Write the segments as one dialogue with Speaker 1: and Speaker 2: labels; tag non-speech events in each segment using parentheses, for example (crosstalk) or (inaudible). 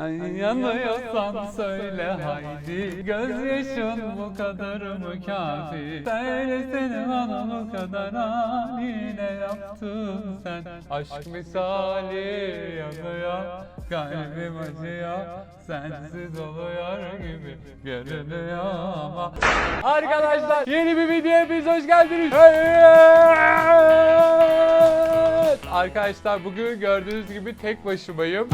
Speaker 1: Ay yanıyorsan söyle haydi. Gözyaşın bu kadar mı kafi? Söylesene bana bu kadar haline yaptın sen? Aşk misali yanıyor Kalbim acıyor. Sensiz oluyor gibi görünüyor ama. Arkadaşlar yeni bir videoya hepiniz hoş geldiniz. Evet! Arkadaşlar bugün gördüğünüz gibi tek başımayım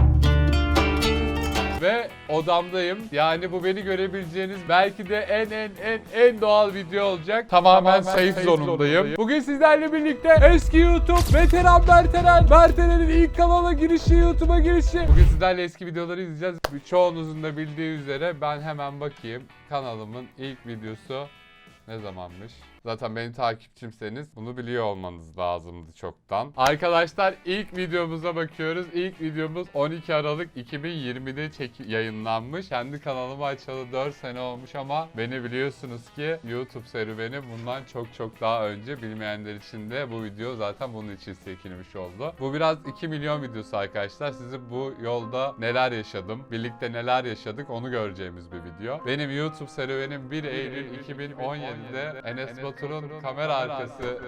Speaker 1: ve odamdayım. Yani bu beni görebileceğiniz belki de en en en en doğal video olacak. Tamamen, safe, zonundayım. Bugün sizlerle birlikte eski YouTube veteran Berteren, Berteren'in ilk kanala girişi, YouTube'a girişi. Bugün sizlerle eski videoları izleyeceğiz. Çoğunuzun da bildiği üzere ben hemen bakayım. Kanalımın ilk videosu ne zamanmış? Zaten beni takipçimseniz bunu biliyor olmanız lazımdı çoktan. Arkadaşlar ilk videomuza bakıyoruz. İlk videomuz 12 Aralık 2020'de çek yayınlanmış. Kendi kanalımı açalı 4 sene olmuş ama beni biliyorsunuz ki YouTube serüveni bundan çok çok daha önce. Bilmeyenler için de bu video zaten bunun için çekilmiş oldu. Bu biraz 2 milyon videosu arkadaşlar. Sizi bu yolda neler yaşadım, birlikte neler yaşadık onu göreceğimiz bir video. Benim YouTube serüvenim 1 Eylül 2017'de Enes Batur'un kamera arkası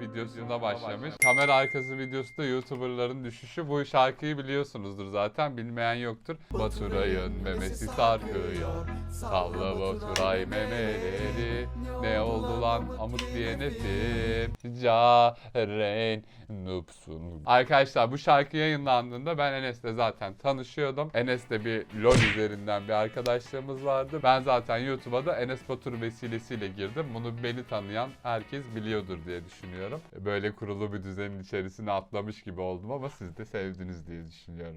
Speaker 1: videosunda başlamış. Kamera arkası videosu da YouTuber'ların düşüşü. Bu şarkıyı biliyorsunuzdur zaten. Bilmeyen yoktur. Baturay'ın memesi sarkıyor. Salla Baturay memeleri. Ne oldu lan amık diye netim. Caren nupsun. Arkadaşlar bu şarkı yayınlandığında ben Enes'le zaten tanışıyordum. Enes'le bir LoL üzerinden bir arkadaşlığımız vardı. Ben zaten YouTube'a da Enes Batur vesilesiyle girdim. Bunu beni tanıyan herkes biliyordur diye düşünüyorum. Böyle kurulu bir düzenin içerisine atlamış gibi oldum ama siz de sevdiniz diye düşünüyorum.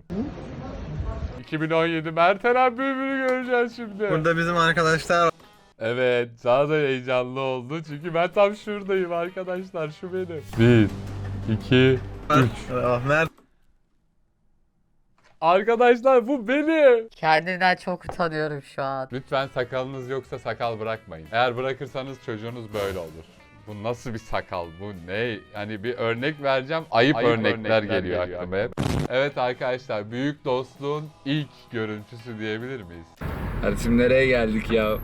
Speaker 1: 2017 Mertelen Bülbül'ü göreceğiz şimdi.
Speaker 2: Burada bizim arkadaşlar var.
Speaker 1: Evet, daha da heyecanlı oldu çünkü ben tam şuradayım arkadaşlar, şu benim. Bir, iki, üç.
Speaker 2: Ah, Mert
Speaker 1: Arkadaşlar bu benim.
Speaker 3: Kendimden çok utanıyorum şu an.
Speaker 1: Lütfen sakalınız yoksa sakal bırakmayın. Eğer bırakırsanız çocuğunuz böyle olur. Bu nasıl bir sakal? Bu ne? Yani bir örnek vereceğim. Ayıp,
Speaker 4: Ayıp
Speaker 1: örnekler,
Speaker 4: örnekler
Speaker 1: geliyor,
Speaker 4: geliyor
Speaker 1: aklıma hep. Evet arkadaşlar, büyük dostluğun ilk görüntüsü diyebilir miyiz?
Speaker 4: Kardeşim nereye geldik ya?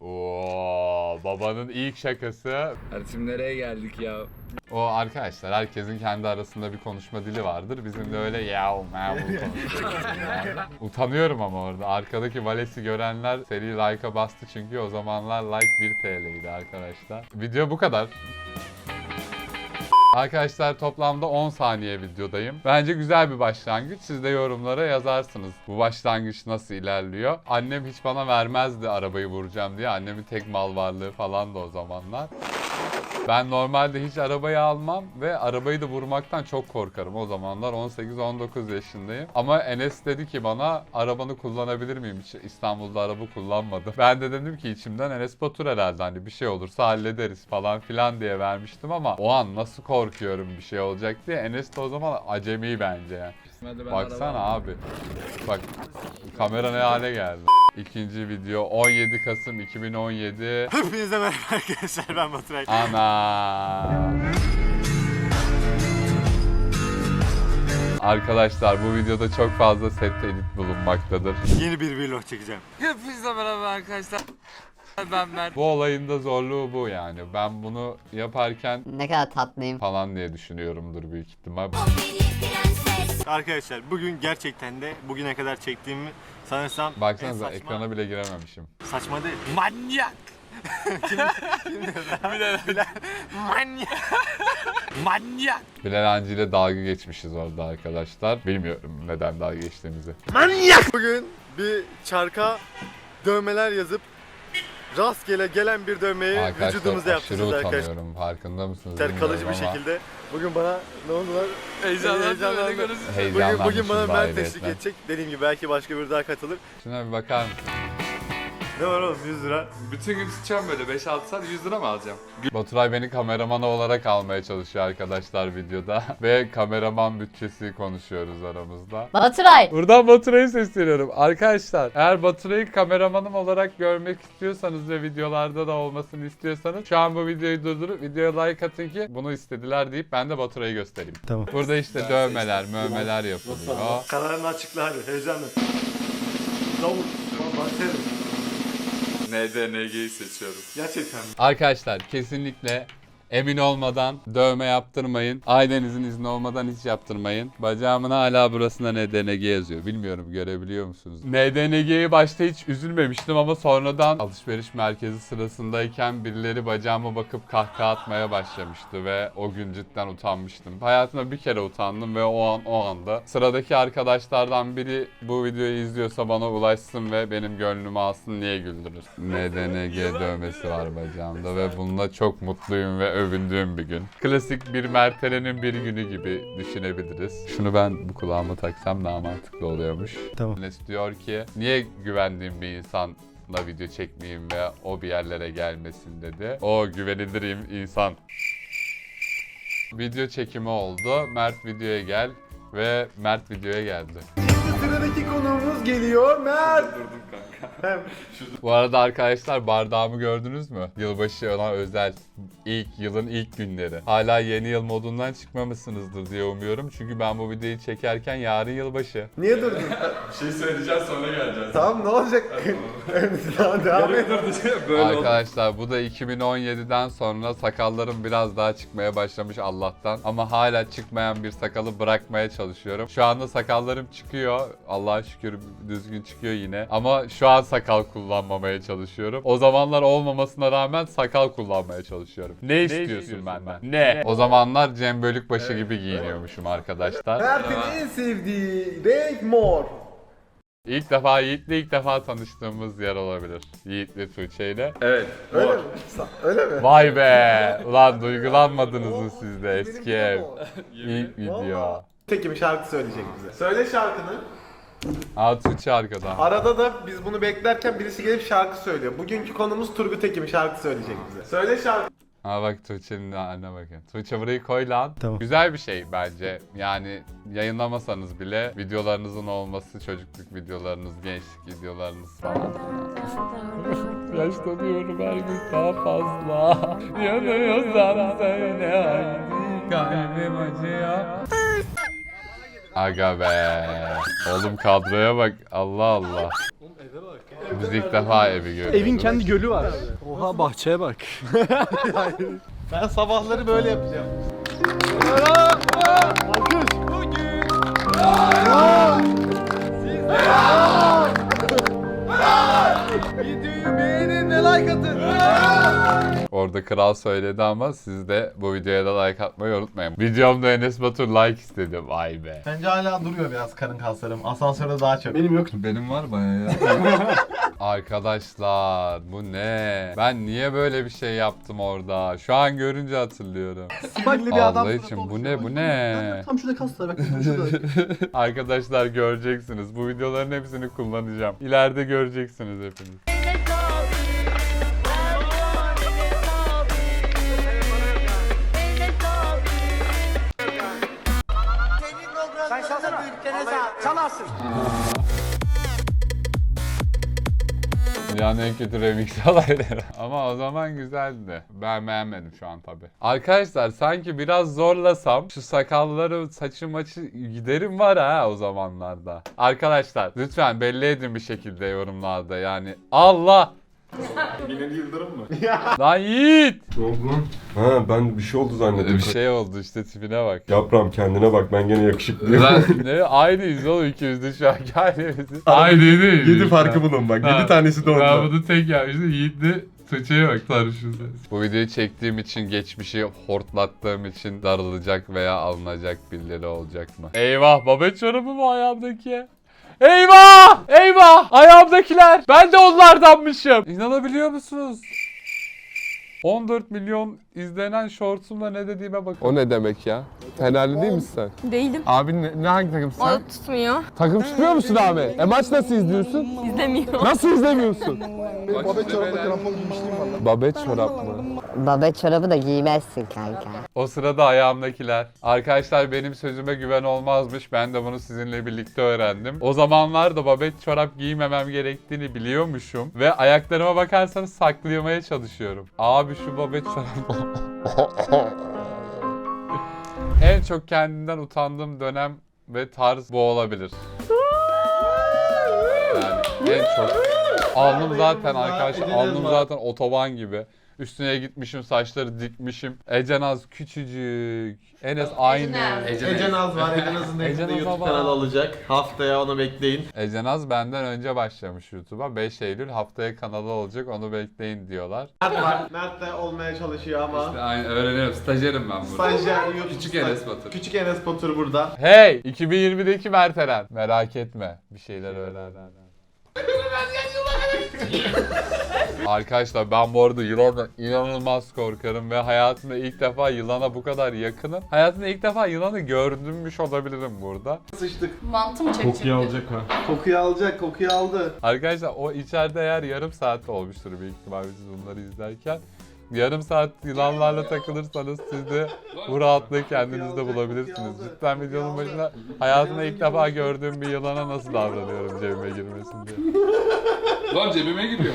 Speaker 1: Oo, babanın ilk şakası
Speaker 4: Kardeşim nereye geldik ya?
Speaker 1: O arkadaşlar herkesin kendi arasında bir konuşma dili vardır. Bizim de öyle yav mav konuşuyoruz. Yani. Utanıyorum ama orada. Arkadaki valesi görenler seri like'a bastı çünkü o zamanlar like 1 TL'ydi arkadaşlar. Video bu kadar. Arkadaşlar toplamda 10 saniye videodayım. Bence güzel bir başlangıç. Siz de yorumlara yazarsınız. Bu başlangıç nasıl ilerliyor? Annem hiç bana vermezdi arabayı vuracağım diye. Annemin tek mal varlığı falan da o zamanlar. Ben normalde hiç arabayı almam ve arabayı da vurmaktan çok korkarım. O zamanlar 18-19 yaşındayım. Ama Enes dedi ki bana arabanı kullanabilir miyim? Hiç İstanbul'da araba kullanmadım. Ben de dedim ki içimden Enes Batur herhalde hani bir şey olursa hallederiz falan filan diye vermiştim ama o an nasıl korkuyorum bir şey olacak diye. Enes de o zaman acemi bence yani. Baksana abi. Bak kamera ne hale geldi. İkinci video 17 Kasım 2017.
Speaker 2: hepinize merhaba arkadaşlar ben Baturay.
Speaker 1: Ana. Arkadaşlar bu videoda çok fazla set edit bulunmaktadır.
Speaker 2: Yeni bir vlog çekeceğim.
Speaker 4: Hepinize merhaba arkadaşlar. Ben Mert.
Speaker 1: Bu olayın da zorluğu bu yani. Ben bunu yaparken
Speaker 3: Ne kadar tatlıyım.
Speaker 1: falan diye düşünüyorumdur büyük ihtimal.
Speaker 2: Arkadaşlar bugün gerçekten de bugüne kadar çektiğimi sanırsam en
Speaker 1: Baksanıza
Speaker 2: saçma,
Speaker 1: ekrana bile girememişim.
Speaker 2: saçma değil. Manyak. kim, (laughs) kim (laughs) diyor lan? Bilal. Bilal. Manyak. Manyak.
Speaker 1: Bilal Hancı ile dalga geçmişiz orada arkadaşlar. Bilmiyorum neden dalga geçtiğimizi.
Speaker 2: Manyak. Bugün bir çarka dövmeler yazıp rastgele gelen bir dövmeyi
Speaker 1: Arkadaşlar
Speaker 2: vücudumuza
Speaker 1: aşırı
Speaker 2: yapacağız arkadaşlar.
Speaker 1: utanıyorum. Farkında mısınız
Speaker 2: Kalıcı
Speaker 1: bilmiyorum
Speaker 2: bir
Speaker 1: ama
Speaker 2: şekilde. Bugün bana ne oldu lan?
Speaker 4: Heyecanlandım. Öyle.
Speaker 2: Bugün,
Speaker 1: heyecanlanmışım
Speaker 2: bugün bana
Speaker 1: daha
Speaker 2: Mert eşlik
Speaker 1: ayrıyetten.
Speaker 2: edecek. Dediğim gibi belki başka biri daha katılır.
Speaker 1: Şuna bir bakar mısın?
Speaker 2: Ne var oğlum 100 lira.
Speaker 4: Bütün gün tutacağım böyle 5-6 saat 100 lira mı alacağım?
Speaker 1: Baturay beni kameraman olarak almaya çalışıyor arkadaşlar videoda. (laughs) Ve kameraman bütçesi konuşuyoruz aramızda.
Speaker 3: Baturay!
Speaker 1: Buradan Baturay'ı sesleniyorum. Arkadaşlar eğer Baturay'ı kameramanım olarak görmek istiyorsanız ve videolarda da olmasını istiyorsanız şu an bu videoyu durdurup videoya like atın ki bunu istediler deyip ben de Baturay'ı göstereyim.
Speaker 2: Tamam.
Speaker 1: Burada işte dövmeler, mövmeler yapılıyor.
Speaker 2: Kararını açıkla hadi heyecanlı. Davul. Başlarım.
Speaker 4: NDNG'yi seçiyorum.
Speaker 2: Gerçekten.
Speaker 1: Arkadaşlar kesinlikle emin olmadan dövme yaptırmayın. Ailenizin izni olmadan hiç yaptırmayın. Bacağımın hala burasında NDNG yazıyor. Bilmiyorum görebiliyor musunuz? NDNG'yi başta hiç üzülmemiştim ama sonradan alışveriş merkezi sırasındayken birileri bacağıma bakıp kahkaha atmaya başlamıştı ve o gün cidden utanmıştım. Hayatımda bir kere utandım ve o an o anda sıradaki arkadaşlardan biri bu videoyu izliyorsa bana ulaşsın ve benim gönlümü alsın niye güldürür? NDNG dövmesi var bacağımda ve bununla çok mutluyum ve övündüğüm bir gün. Klasik bir Mertelen'in bir günü gibi düşünebiliriz. Şunu ben bu kulağıma taksam daha mantıklı oluyormuş.
Speaker 5: Tamam.
Speaker 1: Enes diyor ki niye güvendiğim bir insan video çekmeyeyim ve o bir yerlere gelmesin dedi. O güvenilir insan. Video çekimi oldu. Mert videoya gel ve Mert videoya geldi.
Speaker 2: Sıradaki konuğumuz geliyor Mert.
Speaker 1: Bu arada arkadaşlar bardağımı gördünüz mü? Yılbaşı ona özel ilk yılın ilk günleri. Hala yeni yıl modundan çıkmamışsınızdır diye umuyorum. Çünkü ben bu videoyu çekerken yarın yılbaşı.
Speaker 2: Niye durdun?
Speaker 4: Bir şey söyleyeceğim sonra geleceğiz.
Speaker 2: tamam ne olacak? (laughs) Daha devam et.
Speaker 4: Böyle.
Speaker 1: Arkadaşlar bu da 2017'den sonra sakallarım biraz daha çıkmaya başlamış Allah'tan. Ama hala çıkmayan bir sakalı bırakmaya çalışıyorum. Şu anda sakallarım çıkıyor. Allah'a şükür düzgün çıkıyor yine. Ama şu an sakal kullanmamaya çalışıyorum. O zamanlar olmamasına rağmen sakal kullanmaya çalışıyorum. Ne, istiyorsun, benden? Ne? O zamanlar Cem Bölükbaşı gibi giyiniyormuşum arkadaşlar.
Speaker 2: Mert'in en sevdiği renk mor.
Speaker 1: İlk defa Yiğit'le ilk defa tanıştığımız yer olabilir. Yiğit'le Tuğçe ile.
Speaker 4: Evet.
Speaker 2: Öyle mi? Sa- (laughs) Öyle mi?
Speaker 1: Vay be! Ulan duygulanmadınız mı siz de eski ev?
Speaker 2: mor.
Speaker 1: İlk video.
Speaker 2: Tekin bir şarkı söyleyecek bize. Söyle şarkını.
Speaker 1: Aa Tuğçe arkada.
Speaker 2: Arada da biz bunu beklerken birisi gelip şarkı söylüyor. Bugünkü konumuz Turgut Ekim şarkı söyleyecek bize. Söyle şarkı.
Speaker 1: Aa bak Tuğçe'nin haline bakın. Tuğçe burayı koy lan.
Speaker 5: Tamam.
Speaker 1: Güzel bir şey bence. Yani yayınlamasanız bile videolarınızın olması, çocukluk videolarınız, gençlik videolarınız falan. (laughs) Yaşlanıyorum her gün daha fazla. Yanıyorsam söyle haydi. Kalbim acıyor. Aga be. Oğlum kadroya bak. Allah Allah. Biz ilk defa evi görüyoruz.
Speaker 5: Evin kendi gölü var. Oha bahçeye bak.
Speaker 2: Ben sabahları böyle yapacağım.
Speaker 5: Alkış.
Speaker 2: Videoyu beğenin ve like atın.
Speaker 1: Orada kral söyledi ama siz de bu videoya da like atmayı unutmayın. Videomda Enes Batur like istedi. Vay be.
Speaker 2: Bence hala duruyor biraz karın kaslarım. Asansörde daha çok.
Speaker 5: Benim yok.
Speaker 4: Benim var bayağı ya. (laughs)
Speaker 1: Arkadaşlar bu ne? Ben niye böyle bir şey yaptım orada? Şu an görünce hatırlıyorum.
Speaker 5: Sinirli bir adam.
Speaker 1: Allah için bu ne bu ne?
Speaker 5: Tam şurada kaslar bak. Şurada. (laughs)
Speaker 1: Arkadaşlar göreceksiniz. Bu videoların hepsini kullanacağım. İleride göreceksiniz hepiniz. Dünyanın en kötü remix (laughs) olayları. Ama o zaman güzeldi. Ben beğenmedim şu an tabi. Arkadaşlar sanki biraz zorlasam şu sakalları saçı maçı giderim var ha o zamanlarda. Arkadaşlar lütfen belli edin bir şekilde yorumlarda yani. Allah!
Speaker 6: Binali Yıldırım mı?
Speaker 1: Lan Yiğit!
Speaker 6: Ne oldu lan? Ha ben bir şey oldu zannettim.
Speaker 1: Bir şey oldu işte tipine bak.
Speaker 6: Yaprağım kendine bak ben gene yakışıklıyım.
Speaker 1: Lan ne aynıyız oğlum ikimiz de şu an (laughs) aynıyız. Aynı değil.
Speaker 6: 7 farkı bunun bak. 7 tanesi de
Speaker 1: Ben
Speaker 6: ondan.
Speaker 1: bunu tek yapmıştım. Yiğit de Tuğçe'ye bak tanışıyoruz. Bu videoyu çektiğim için, geçmişi hortlattığım için darılacak veya alınacak birileri olacak mı? Eyvah babet çorabı mı ayağımdaki? Eyvah! Ayağımdakiler! Ben de onlardanmışım. İnanabiliyor musunuz? 14 milyon izlenen shortsumla ne dediğime bakın.
Speaker 7: O ne demek ya? Fenerli değil misin sen?
Speaker 8: Değilim.
Speaker 7: Abi ne, ne hangi takımsın
Speaker 8: O
Speaker 7: sen?
Speaker 8: tutmuyor.
Speaker 7: Takım tutmuyor musun abi? E maç nasıl izliyorsun?
Speaker 8: İzlemiyor.
Speaker 7: Nasıl izlemiyorsun? Babet çorap mı?
Speaker 3: Babet çorabı da giymezsin kanka.
Speaker 1: O sırada ayağımdakiler. Arkadaşlar benim sözüme güven olmazmış. Ben de bunu sizinle birlikte öğrendim. O zamanlar da babet çorap giymemem gerektiğini biliyormuşum. Ve ayaklarıma bakarsanız saklayamaya çalışıyorum. Abi şu babet çorap... en çok kendimden utandığım dönem ve tarz bu olabilir. Yani en çok. Alnım zaten arkadaşlar alnım zaten otoban gibi. Üstüne gitmişim saçları dikmişim. Ecenaz küçücük. Enes aynı.
Speaker 5: Ece Naz var. Ece Naz'ın da
Speaker 1: Ece
Speaker 5: yakında
Speaker 1: Naz
Speaker 5: YouTube
Speaker 1: baba.
Speaker 5: kanalı olacak. Haftaya onu bekleyin.
Speaker 1: Ecenaz benden önce başlamış YouTube'a. 5 Eylül haftaya kanalı olacak onu bekleyin diyorlar.
Speaker 5: Mert var. Mert de olmaya çalışıyor ama.
Speaker 1: Aynen öğreniyorum. Stajyerim ben
Speaker 5: Stajyer YouTube.
Speaker 1: Küçük
Speaker 5: staj-
Speaker 1: Enes Batur.
Speaker 5: Küçük Enes Batur burada.
Speaker 1: Hey 2020'deki Mert Eren. Merak etme. Bir şeyler öğren. Arkadaşlar ben bu arada yılandan inanılmaz korkarım ve hayatımda ilk defa yılana bu kadar yakınım. Hayatımda ilk defa yılanı gördümmüş olabilirim burada.
Speaker 5: Sıçtık.
Speaker 8: Mantı mı çekecekti?
Speaker 6: ha.
Speaker 5: Kokuyu alacak. Kokuyu aldı.
Speaker 1: Arkadaşlar o içeride eğer yarım saat olmuştur büyük ihtimalle siz bunları izlerken. Yarım saat yılanlarla takılırsanız siz de bu rahatlığı kendinizde bulabilirsiniz. Cidden videonun başında hayatımda ilk defa gördüğüm bir yılana nasıl davranıyorum cebime girmesin diye.
Speaker 4: Lan cebime giriyor.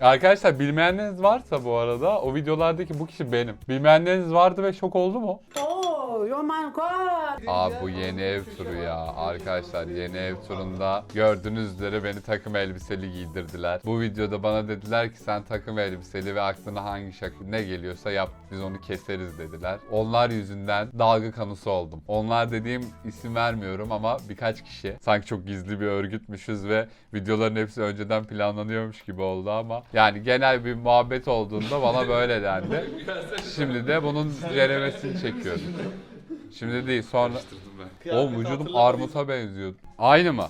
Speaker 1: Arkadaşlar bilmeyenleriniz varsa bu arada o videolardaki bu kişi benim. Bilmeyenleriniz vardı ve şok oldu mu?
Speaker 8: Oh, oh my god.
Speaker 1: Aa bu yeni ev turu ya. Arkadaşlar yeni ev turunda gördüğünüz üzere beni takım elbiseli giydirdiler. Bu videoda bana dediler ki sen takım elbiseli ve aklına hangi şaka ne geliyorsa yap biz onu keseriz dediler. Onlar yüzünden dalga konusu oldum. Onlar dediğim isim vermiyorum ama birkaç kişi sanki çok gizli bir örgütmüş ve videoların hepsi önceden planlanıyormuş gibi oldu ama yani genel bir muhabbet olduğunda bana böyle dendi. (laughs) Şimdi de bunun ceremesini çekiyorum. Şimdi değil sonra... O vücudum armuta benziyor. Aynı mı?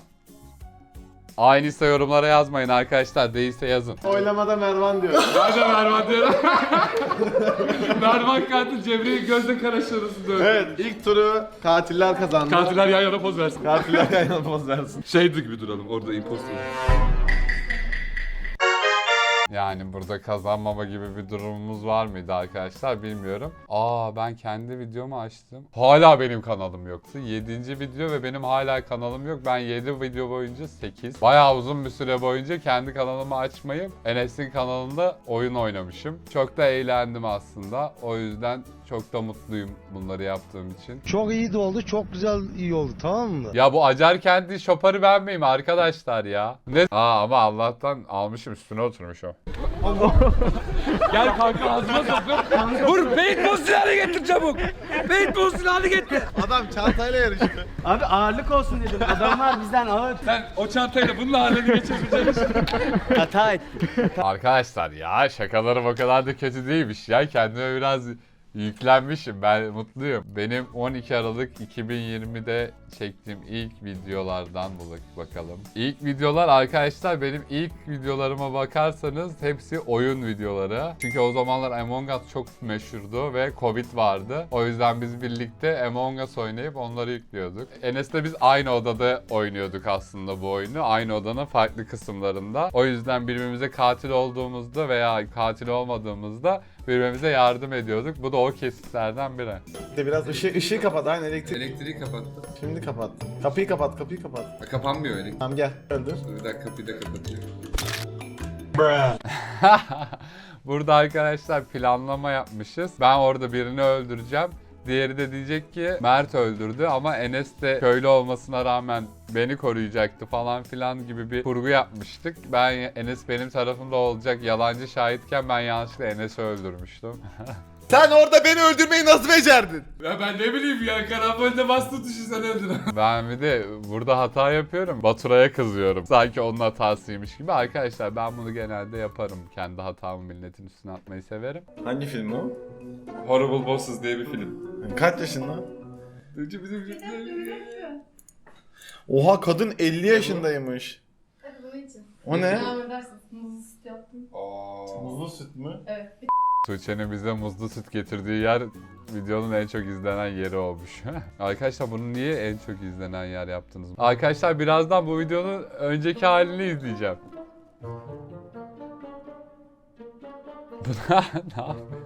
Speaker 1: Aynıysa yorumlara yazmayın arkadaşlar. Değilse yazın.
Speaker 5: Oylamada Mervan diyor. (laughs)
Speaker 1: Ben de Mervan diyorum. (laughs) Mervan katil Cemre'yi gözle karaştırırsın diyor.
Speaker 5: evet ilk turu katiller kazandı.
Speaker 1: Katiller yan yana poz versin.
Speaker 5: Katiller kaynağı poz versin.
Speaker 4: Şeydi gibi duralım orada imposter.
Speaker 1: Yani burada kazanmama gibi bir durumumuz var mıydı arkadaşlar bilmiyorum. Aa ben kendi videomu açtım. Hala benim kanalım yoktu. 7. video ve benim hala kanalım yok. Ben 7 video boyunca 8. Bayağı uzun bir süre boyunca kendi kanalımı açmayıp Enes'in kanalında oyun oynamışım. Çok da eğlendim aslında. O yüzden çok da mutluyum bunları yaptığım için.
Speaker 9: Çok iyi de oldu, çok güzel iyi oldu tamam mı?
Speaker 1: Ya bu acar kendi şoparı ben miyim arkadaşlar ya? Ne? Aa ama Allah'tan almışım üstüne oturmuş o. (laughs) Gel kanka ağzıma sokun.
Speaker 2: Vur paintball silahını getir çabuk. Paintball silahını getir.
Speaker 5: Adam çantayla yarıştı.
Speaker 10: Abi ağırlık olsun dedim. Adamlar bizden ağır.
Speaker 4: Sen o çantayla bunun halini geçireceksin.
Speaker 10: Hata etti.
Speaker 1: Arkadaşlar ya şakalarım o kadar da kötü değilmiş ya. Kendime biraz yüklenmişim. Ben mutluyum. Benim 12 Aralık 2020'de çektiğim ilk videolardan bulak bakalım. İlk videolar arkadaşlar benim ilk videolarıma bakarsanız hepsi oyun videoları. Çünkü o zamanlar Among Us çok meşhurdu ve Covid vardı. O yüzden biz birlikte Among Us oynayıp onları yüklüyorduk. Enes'le biz aynı odada oynuyorduk aslında bu oyunu. Aynı odanın farklı kısımlarında. O yüzden birbirimize katil olduğumuzda veya katil olmadığımızda birbirimize yardım ediyorduk. Bu da o kesitlerden biri.
Speaker 5: De biraz ışığı, ışığı kapat. Aynen elektrik.
Speaker 4: Elektriği kapattım.
Speaker 5: Şimdi kapat. Kapıyı kapat. Kapıyı kapat.
Speaker 4: Ha, Kapanmıyor elektrik.
Speaker 5: Tamam gel. Öldür.
Speaker 4: Bir dakika kapıyı da kapatıyor.
Speaker 1: Burada arkadaşlar planlama yapmışız. Ben orada birini öldüreceğim. Diğeri de diyecek ki Mert öldürdü ama Enes de köylü olmasına rağmen beni koruyacaktı falan filan gibi bir kurgu yapmıştık. Ben Enes benim tarafımda olacak yalancı şahitken ben yanlışlıkla Enes'i öldürmüştüm. (laughs)
Speaker 5: Sen orada beni öldürmeyi nasıl becerdin?
Speaker 4: Ya ben ne bileyim ya karambolde bastı tuşu sen öldün. (laughs)
Speaker 1: ben bir de burada hata yapıyorum. Baturay'a kızıyorum. Sanki onun hatasıymış gibi. Arkadaşlar ben bunu genelde yaparım. Kendi hatamı milletin üstüne atmayı severim.
Speaker 5: Hangi film o?
Speaker 4: Horrible Bosses diye bir film.
Speaker 5: Kaç yaşında? Oha kadın 50 yaşındaymış.
Speaker 8: Hadi bunun için.
Speaker 5: O ne?
Speaker 8: Devam edersin. Muzlu süt yaptım.
Speaker 4: Aa.
Speaker 5: Muzlu süt mü?
Speaker 8: Evet.
Speaker 1: Tuğçe'nin bize muzlu süt getirdiği yer videonun en çok izlenen yeri olmuş. (laughs) Arkadaşlar bunu niye en çok izlenen yer yaptınız? Arkadaşlar birazdan bu videonun önceki halini izleyeceğim. Buna (laughs) ne yapıyor?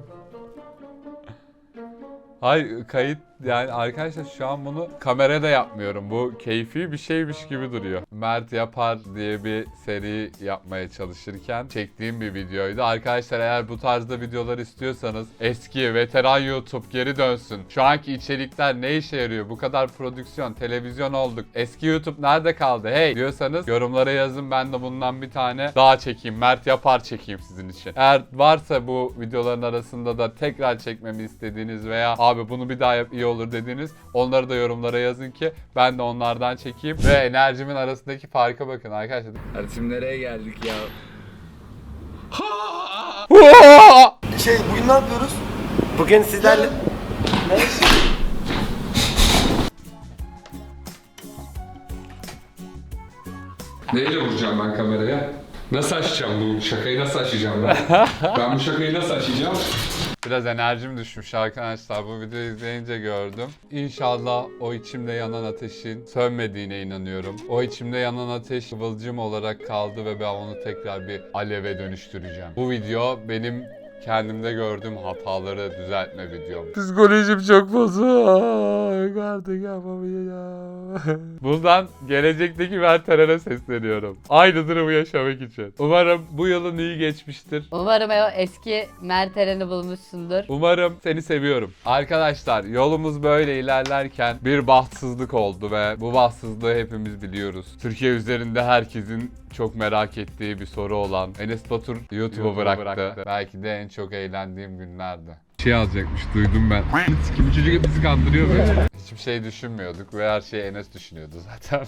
Speaker 1: Hayır kayıt Yani arkadaşlar şu an bunu kameraya da yapmıyorum. Bu keyfi bir şeymiş gibi duruyor. Mert Yapar diye bir seri yapmaya çalışırken çektiğim bir videoydu. Arkadaşlar eğer bu tarzda videolar istiyorsanız eski veteran YouTube geri dönsün. Şu anki içerikler ne işe yarıyor? Bu kadar prodüksiyon, televizyon olduk. Eski YouTube nerede kaldı? Hey diyorsanız yorumlara yazın ben de bundan bir tane daha çekeyim. Mert Yapar çekeyim sizin için. Eğer varsa bu videoların arasında da tekrar çekmemi istediğiniz veya abi bunu bir daha yap iyi olur dediğiniz onları da yorumlara yazın ki ben de onlardan çekeyim. Ve enerjimin arasındaki farka bakın arkadaşlar.
Speaker 2: Şimdi nereye geldik ya? (laughs)
Speaker 10: Şey bugün ne yapıyoruz? Bugün sizlerle...
Speaker 4: Neyle vuracağım ben kameraya? Nasıl açacağım bu şakayı nasıl açacağım ben? (laughs) ben bu şakayı nasıl açacağım?
Speaker 1: Biraz enerjim düşmüş arkadaşlar. Bu videoyu izleyince gördüm. İnşallah o içimde yanan ateşin sönmediğine inanıyorum. O içimde yanan ateş kıvılcım olarak kaldı ve ben onu tekrar bir aleve dönüştüreceğim. Bu video benim kendimde gördüğüm hataları düzeltme videom. Psikolojim çok bozuk. Artık yapamayacağım. (laughs) Buradan gelecekteki Mert'e sesleniyorum. Aynı durumu yaşamak için. Umarım bu yılın iyi geçmiştir.
Speaker 3: Umarım o eski Mert Eren'i bulmuşsundur.
Speaker 1: Umarım seni seviyorum. Arkadaşlar yolumuz böyle ilerlerken bir bahtsızlık oldu ve bu bahtsızlığı hepimiz biliyoruz. Türkiye üzerinde herkesin çok merak ettiği bir soru olan Enes Batur YouTube'u bıraktı. Belki de en çok eğlendiğim günlerdi. Şey alacakmış duydum ben. Kim çocuk bizi kandırıyor böyle. Hiçbir şey düşünmüyorduk ve her şeyi Enes düşünüyordu (laughs) zaten.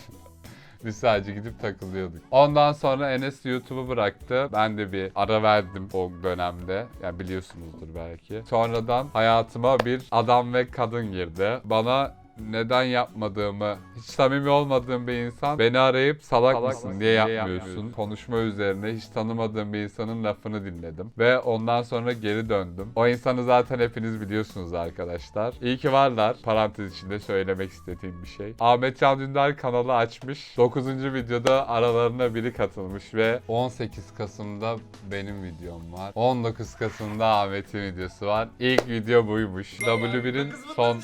Speaker 1: Biz sadece gidip takılıyorduk. Ondan sonra Enes YouTube'u bıraktı. Ben de bir ara verdim o dönemde. Yani biliyorsunuzdur belki. Sonradan hayatıma bir adam ve kadın girdi. Bana neden yapmadığımı, hiç samimi olmadığım bir insan beni arayıp salak, mısın diye yapmıyorsun. Konuşma üzerine hiç tanımadığım bir insanın lafını dinledim. Ve ondan sonra geri döndüm. O insanı zaten hepiniz biliyorsunuz arkadaşlar. İyi ki varlar. Parantez içinde söylemek istediğim bir şey. Ahmet Can Dündar kanalı açmış. 9. videoda aralarına biri katılmış ve 18 Kasım'da benim videom var. 19 Kasım'da Ahmet'in videosu var. İlk video buymuş. W1'in son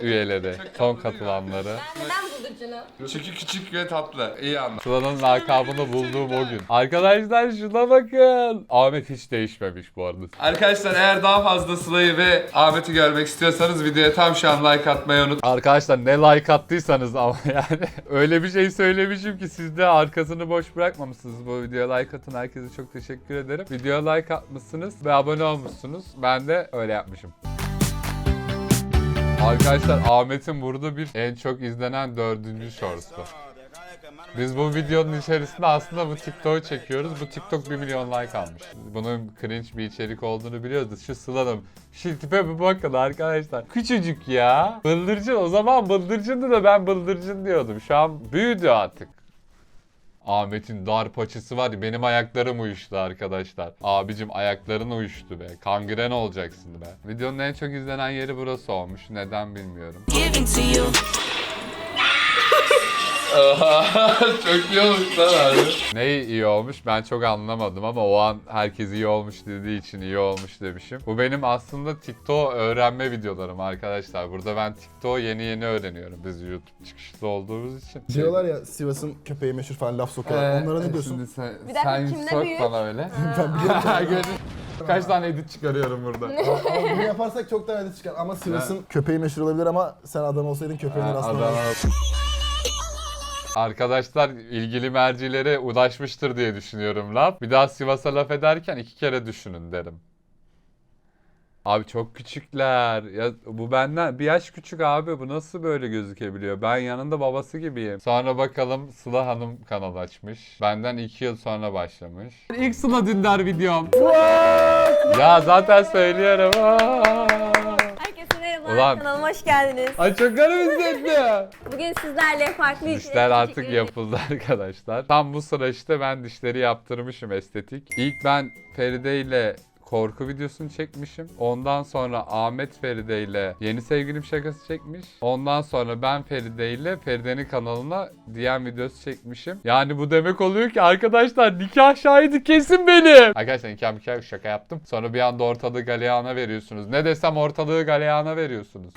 Speaker 1: üyeleri, son katılanları.
Speaker 8: Neden bulucunu?
Speaker 4: Çünkü küçük ve tatlı. İyi anladım.
Speaker 1: Sıla'nın lakabını bulduğum o gün. Arkadaşlar şuna bakın. Ahmet hiç değişmemiş bu arada.
Speaker 4: Arkadaşlar eğer daha fazla Sıla'yı ve Ahmet'i görmek istiyorsanız videoya tam şu an like atmayı unutmayın.
Speaker 1: Arkadaşlar ne like attıysanız ama (laughs) yani öyle bir şey söylemişim ki siz de arkasını boş bırakmamışsınız bu videoya like atın herkese çok teşekkür ederim. Videoya like atmışsınız ve abone olmuşsunuz. Ben de öyle yapmışım. Arkadaşlar Ahmet'in burada bir en çok izlenen dördüncü shorts'u. Biz bu videonun içerisinde aslında bu TikTok'u çekiyoruz. Bu TikTok 1 milyon like almış. Bunun cringe bir içerik olduğunu biliyoruz. Şu Sıla'nın şu tipe bir bakın arkadaşlar. Küçücük ya. Bıldırcın o zaman bıldırcındı da ben bıldırcın diyordum. Şu an büyüdü artık. Ahmet'in dar paçası var ya benim ayaklarım uyuştu arkadaşlar. Abicim ayakların uyuştu be. Kangren olacaksın be. Videonun en çok izlenen yeri burası olmuş. Neden bilmiyorum. (laughs) çok iyi olmuş lan abi. Ne iyi olmuş ben çok anlamadım ama o an herkes iyi olmuş dediği için iyi olmuş demişim. Bu benim aslında TikTok öğrenme videolarım arkadaşlar. Burada ben TikTok yeni yeni öğreniyorum biz YouTube çıkışlı olduğumuz için.
Speaker 9: Diyorlar ya Sivas'ın köpeği meşhur falan laf sokuyorlar. Onlara ne diyorsun?
Speaker 1: Şimdi sen,
Speaker 8: Bir dakika,
Speaker 1: sen
Speaker 8: kimde
Speaker 1: sok
Speaker 8: büyük?
Speaker 1: bana öyle. (laughs)
Speaker 9: ben biliyorum. (laughs)
Speaker 1: Gördün. Kaç tane edit çıkarıyorum burada.
Speaker 9: Ama bunu yaparsak çok daha net çıkar. Ama Sivas'ın köpeği meşhur olabilir ama sen adam olsaydın köpeğini
Speaker 1: Ha,
Speaker 9: rastlamaz.
Speaker 1: Arkadaşlar ilgili mercilere ulaşmıştır diye düşünüyorum laf. Bir daha Sivas'a laf ederken iki kere düşünün derim. Abi çok küçükler. Ya bu benden bir yaş küçük abi. Bu nasıl böyle gözükebiliyor? Ben yanında babası gibiyim. Sonra bakalım Sıla Hanım kanal açmış. Benden iki yıl sonra başlamış. İlk Sıla Dündar videom. ya zaten söylüyorum.
Speaker 8: Merhaba.
Speaker 1: Ulan.
Speaker 8: Kanalıma hoş geldiniz.
Speaker 1: Ay çok garip hissetti. (laughs)
Speaker 8: Bugün sizlerle farklı
Speaker 1: Dişler artık yapıldı (laughs) arkadaşlar. Tam bu sıra işte ben dişleri yaptırmışım estetik. İlk ben Feride ile korku videosunu çekmişim. Ondan sonra Ahmet Feride ile yeni sevgilim şakası çekmiş. Ondan sonra ben Feride ile Feride'nin kanalına DM videosu çekmişim. Yani bu demek oluyor ki arkadaşlar nikah şahidi kesin benim. Arkadaşlar nikah nikah şaka yaptım. Sonra bir anda ortalığı galeyana veriyorsunuz. Ne desem ortalığı galeyana veriyorsunuz.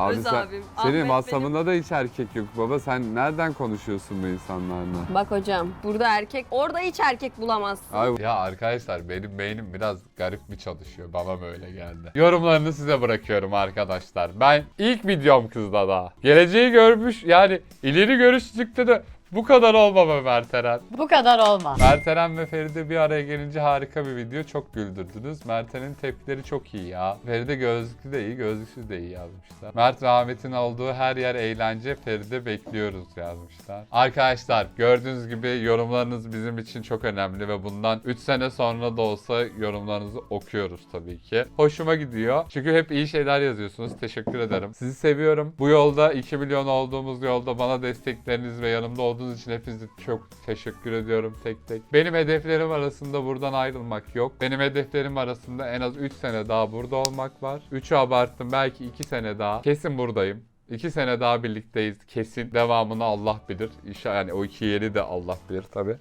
Speaker 1: Abi
Speaker 8: Öz
Speaker 1: sen,
Speaker 8: abim.
Speaker 1: senin
Speaker 8: Ahmet benim.
Speaker 1: WhatsApp'ında da hiç erkek yok baba. Sen nereden konuşuyorsun bu insanlarla?
Speaker 8: Bak hocam burada erkek, orada hiç erkek bulamazsın.
Speaker 1: Abi, ya arkadaşlar benim beynim biraz garip mi çalışıyor? Bana mı öyle geldi? Yorumlarını size bırakıyorum arkadaşlar. Ben ilk videom kızda daha. Geleceği görmüş yani ileri görüşlükte de bu kadar olmama Merteren.
Speaker 3: Bu kadar olma.
Speaker 1: Merteren ve Feride bir araya gelince harika bir video. Çok güldürdünüz. Mert'in tepkileri çok iyi ya. Feride gözlüklü de iyi, gözlüksüz de iyi yazmışlar. Mert ve Ahmet'in olduğu her yer eğlence. Feride bekliyoruz yazmışlar. Arkadaşlar gördüğünüz gibi yorumlarınız bizim için çok önemli ve bundan 3 sene sonra da olsa yorumlarınızı okuyoruz tabii ki. Hoşuma gidiyor. Çünkü hep iyi şeyler yazıyorsunuz. Teşekkür ederim. Sizi seviyorum. Bu yolda 2 milyon olduğumuz yolda bana destekleriniz ve yanımda olduğunuz için hepinize çok teşekkür ediyorum tek tek. Benim hedeflerim arasında buradan ayrılmak yok. Benim hedeflerim arasında en az 3 sene daha burada olmak var. 3'ü abarttım belki 2 sene daha. Kesin buradayım. 2 sene daha birlikteyiz kesin. Devamını Allah bilir. İnşallah yani o iki yeri de Allah bilir tabi.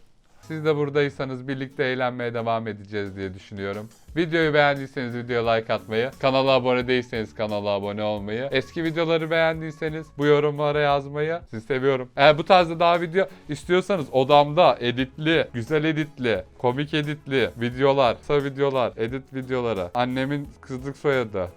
Speaker 1: Siz de buradaysanız birlikte eğlenmeye devam edeceğiz diye düşünüyorum. Videoyu beğendiyseniz videoya like atmayı, kanala abone değilseniz kanala abone olmayı, eski videoları beğendiyseniz bu yorumlara yazmayı sizi seviyorum. Eğer bu tarzda daha video istiyorsanız odamda editli, güzel editli, komik editli videolar, kısa videolar, edit videoları, annemin kızlık soyadı,